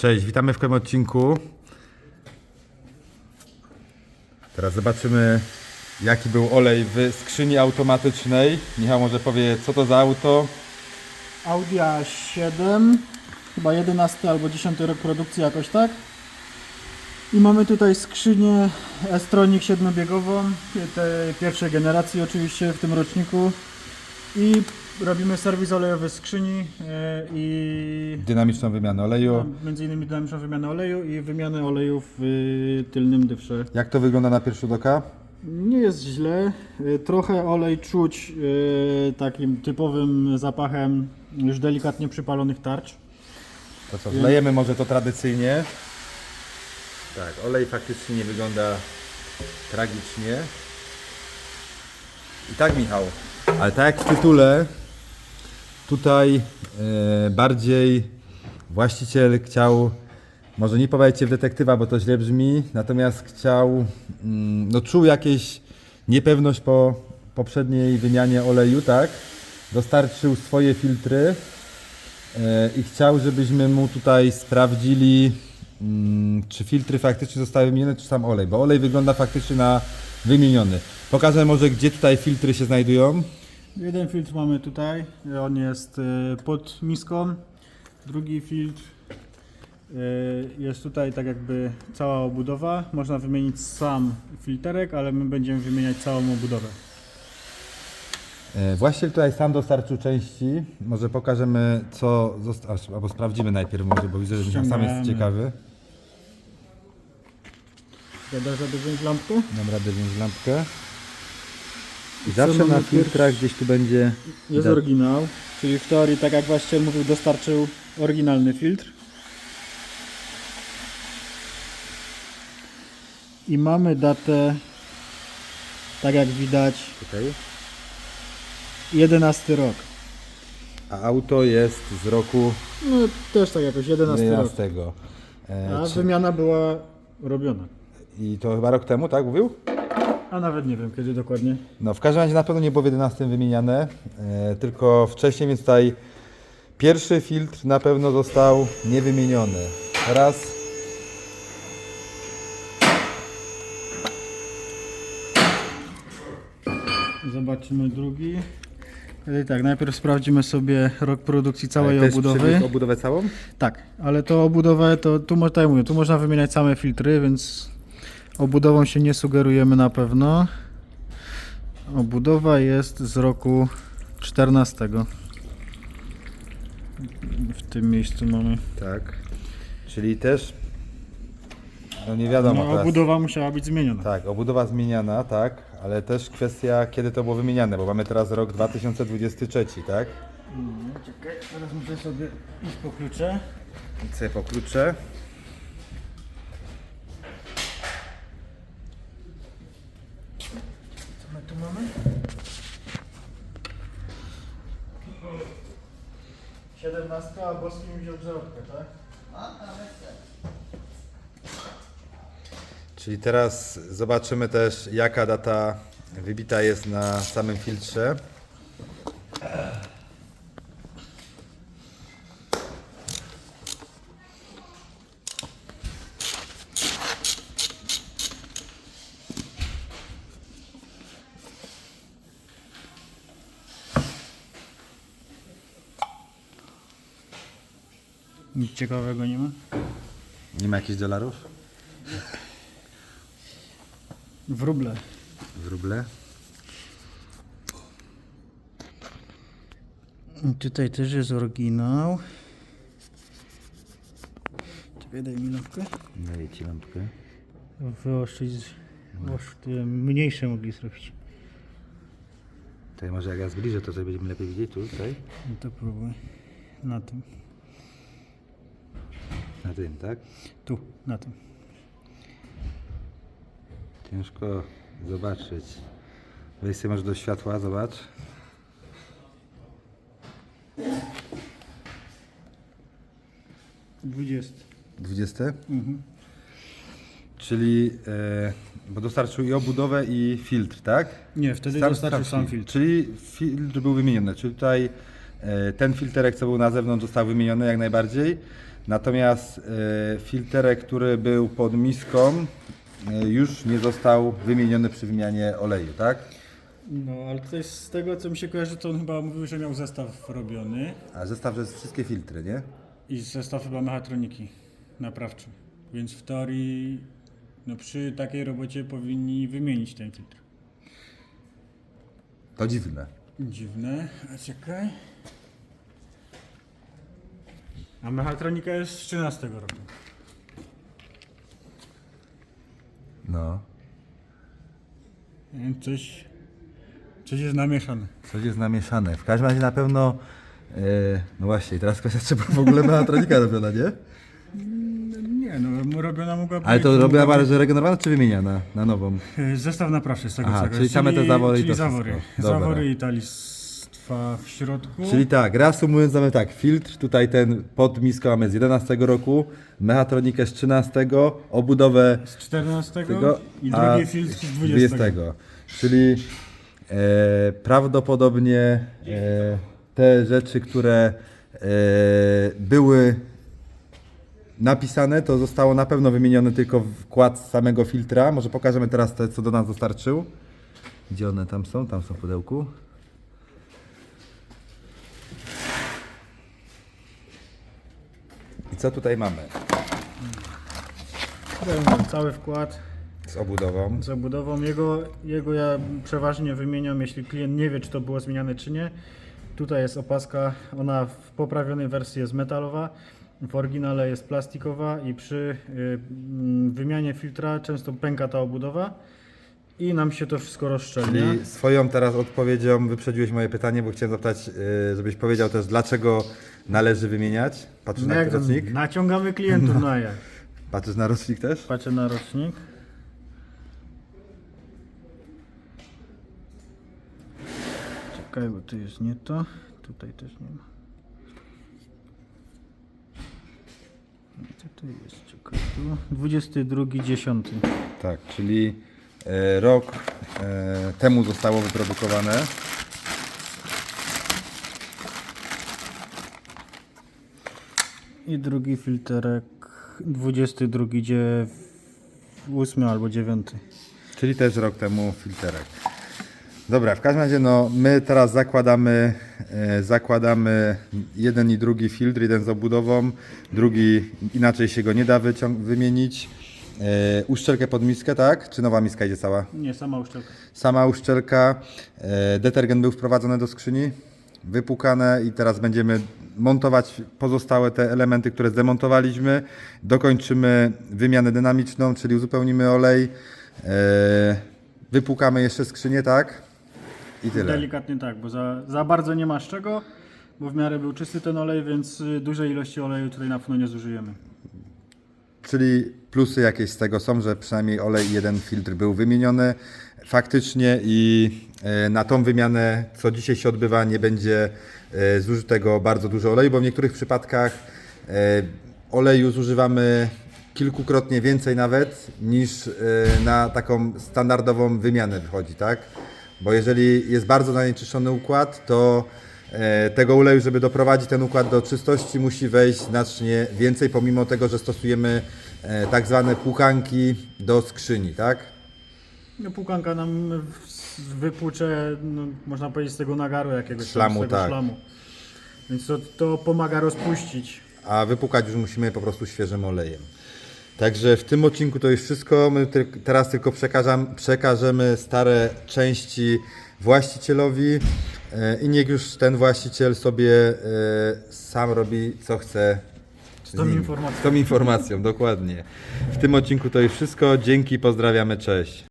Cześć, witamy w kolejnym odcinku. Teraz zobaczymy, jaki był olej w skrzyni automatycznej. Michał może powie, co to za auto. Audi A7, chyba 11 albo 10 rok produkcji jakoś tak. I mamy tutaj skrzynię S-Tronic 7-biegową, tej pierwszej generacji oczywiście w tym roczniku. I robimy serwis olejowy skrzyni e, i Dynamiczną wymianę oleju. między innymi dynamiczną wymianę oleju i wymianę oleju w y, tylnym dywrze. Jak to wygląda na pierwszy rzut oka? Nie jest źle. Y, Trochę olej czuć y, takim typowym zapachem już delikatnie przypalonych tarcz. To co, wlejemy może to tradycyjnie. Tak, olej faktycznie nie wygląda tragicznie. I tak Michał, ale tak jak w tytule, tutaj e, bardziej właściciel chciał, może nie powiedzcie w detektywa, bo to źle brzmi, natomiast chciał, mm, no czuł jakieś niepewność po poprzedniej wymianie oleju, tak? Dostarczył swoje filtry, E, i chciał, żebyśmy mu tutaj sprawdzili, mm, czy filtry faktycznie zostały wymienione, czy sam olej, bo olej wygląda faktycznie na wymieniony. Pokażę może, gdzie tutaj filtry się znajdują. Jeden filtr mamy tutaj, on jest y, pod miską. Drugi filtr y, jest tutaj tak jakby cała obudowa. Można wymienić sam filterek, ale my będziemy wymieniać całą obudowę. E, Właściciel tutaj sam dostarczył części. Może pokażemy, co zostało, albo sprawdzimy najpierw może, bo widzę, że Michał sam jest ciekawy. Gada, żeby wziąć lampkę? Dam radę wziąć lampkę. I zawsze na filtrach gdzieś tu będzie... Jest Da- oryginał, czyli w teorii, tak jak właściciel mówił, dostarczył oryginalny filtr. I mamy datę, tak jak widać, Tutaj. 11 rok. A auto jest z roku No też tak jakoś 11 rok. 11. E, A czy- wymiana była robiona. I to chyba rok temu, tak mówił? A nawet nie wiem kiedy dokładnie. No w każdym razie na pewno nie było w 11 wymieniane, e, tylko wcześniej, więc tutaj pierwszy filtr na pewno został niewymieniony. Teraz Zobaczymy drugi. Czyli tak, najpierw sprawdzimy sobie rok produkcji całej też obudowy. przywiózł obudowę całą? Tak, ale to obudowę, to tu, mo- tak jak mówię, tu można wymieniać same filtry, więc obudową się nie sugerujemy na pewno. Obudowa jest z roku 14. W tym miejscu mamy. Tak. Czyli też, no nie wiadomo No, teraz. obudowa musiała być zmieniona. Tak, obudowa zmieniana, tak, ale też kwestia kiedy to było wymieniane, bo mamy teraz rok 2023, tak? Mm, Czekaj, teraz muszę sobie iść po klucze. Idź sobie po klucze. Co my tu mamy? 17, a Boski mi wziął żarówkę, tak? Czyli teraz zobaczymy też jaka data wybita jest na samym filtrze. Nic ciekawego nie ma. Nie ma jakichś dolarów W ruble. w ruble? Tutaj też jest oryginał. Czekaj, daj mi lampkę. Daję ci lampkę. Wyoszczyć, wyoszczy- mniejsze mogli zrobić. Tutaj może jak ja zbliżę, to sobie będziemy lepiej widzieć tu, tutaj, No to próbuj. Na tym. Na tym, tak? Tu, na tym. Ciężko zobaczyć. Wejdź sobie może do światła, zobacz. Dwudziesty. 20? Mhm. Czyli, e, bo dostarczył i obudowę i filtr, tak? Nie, wtedy dostarczył sam filtr. Czyli filtr był wymieniony, czyli tutaj ten filterek, co był na zewnątrz, został wymieniony jak najbardziej. Natomiast e, filterek, który był pod miską, e, już nie został wymieniony przy wymianie oleju, tak? No, ale tutaj z tego co mi się kojarzy, to on chyba mówił, że miał zestaw robiony A zestaw, że jest wszystkie filtry, nie? i zestaw chyba mechatroniki naprawczy. Więc w teorii no, przy takiej robocie powinni wymienić ten filtr. To dziwne. Dziwne, a czekaj. A mechatronika jest z 13 roku. No. Więc Coś, coś jest namieszane. Coś jest namieszane. W każdym razie na pewno. E, no właśnie, teraz kwestia, czy w ogóle mechatronika robiona, nie? Robiona mogła. Ale to mogła robiona być- bardzo regenerowana, czy wymieniana na nową? Y, Zestaw naprawczy z tego Aha, czyli same te zawory i czyli to zawory. wszystko. Dobra. Zawory i talistwa w środku. Czyli tak, reasumując, mamy tak, filtr, tutaj ten pod miską mamy z 11 roku, mechatronikę z 13, obudowę z 14 tego, i drugi filtr z 20. Czyli e, prawdopodobnie e, te rzeczy, które e, były napisane, to zostało na pewno wymienione tylko wkład samego filtra. Może pokażemy teraz te, co do nas dostarczył. Gdzie one tam są? Tam są w pudełku. I co tutaj mamy? Cały wkład Z obudową. z obudową. Jego, jego ja przeważnie wymieniam, jeśli klient nie wie, czy to było zmieniane, czy nie. Tutaj jest opaska, ona w poprawionej wersji jest metalowa, w oryginale jest plastikowa i przy y, mm, wymianie filtra często pęka ta obudowa i nam się to wszystko rozszczelnia. Czyli swoją teraz odpowiedzią wyprzedziłeś moje pytanie, bo chciałem zapytać, yy, żebyś powiedział też, dlaczego należy wymieniać. Patrzysz No na rocznik? Naciągamy klientów na jak. Patrzysz na rocznik też? Patrzę na rocznik. Czekaj, bo tu jest nie to. Tutaj też nie ma. Co tu jest? Czekaj, tu. 22.10. Tak, czyli e, rok e, temu zostało wyprodukowane. I drugi filterek 22, gdzie 8 albo 9. Czyli też rok temu filterek. Dobra, w każdym razie no, my teraz zakładamy, e, zakładamy jeden i drugi filtr, jeden z obudową, drugi inaczej się go nie da wyciąg- wymienić. E, uszczelkę pod miskę, tak? Czy nowa miska idzie cała? Nie, sama uszczelka. Sama uszczelka, e, detergent był wprowadzony do skrzyni, wypukane i teraz będziemy montować pozostałe te elementy, które zdemontowaliśmy. Dokończymy wymianę dynamiczną, czyli uzupełnimy olej, e, wypukamy jeszcze skrzynię, tak? I tyle. Delikatnie tak, bo za, za bardzo nie ma z czego, bo w miarę był czysty ten olej, więc y, dużej ilości oleju tutaj na pewno nie zużyjemy. Czyli plusy jakieś z tego są, że przynajmniej olej i jeden filtr był wymieniony faktycznie i e, na tą wymianę, co dzisiaj się odbywa, nie będzie e, zużytego bardzo dużo oleju, bo w niektórych przypadkach e, oleju zużywamy kilkukrotnie więcej nawet niż na taką standardową wymianę wychodzi, tak? Bo jeżeli jest bardzo zanieczyszczony układ, to e, tego oleju, żeby doprowadzić ten układ do czystości, musi wejść znacznie więcej, pomimo tego, że stosujemy e, tak zwane płukanki do skrzyni, tak? No płukanka nam wypłucze, no, można powiedzieć, z tego nagaru jakiegoś tam, Szlamu, tego tak. szlamu. Więc to, to pomaga rozpuścić. a wypukać już musimy po prostu świeżym olejem. Także w tym odcinku to już wszystko. My teraz tylko przekażemy stare części właścicielowi e, i niech już ten właściciel sobie e, sam robi co chce. Z tą informacją. Z tą informacją, dokładnie. W tym odcinku to już wszystko. Dzięki, pozdrawiamy, cześć.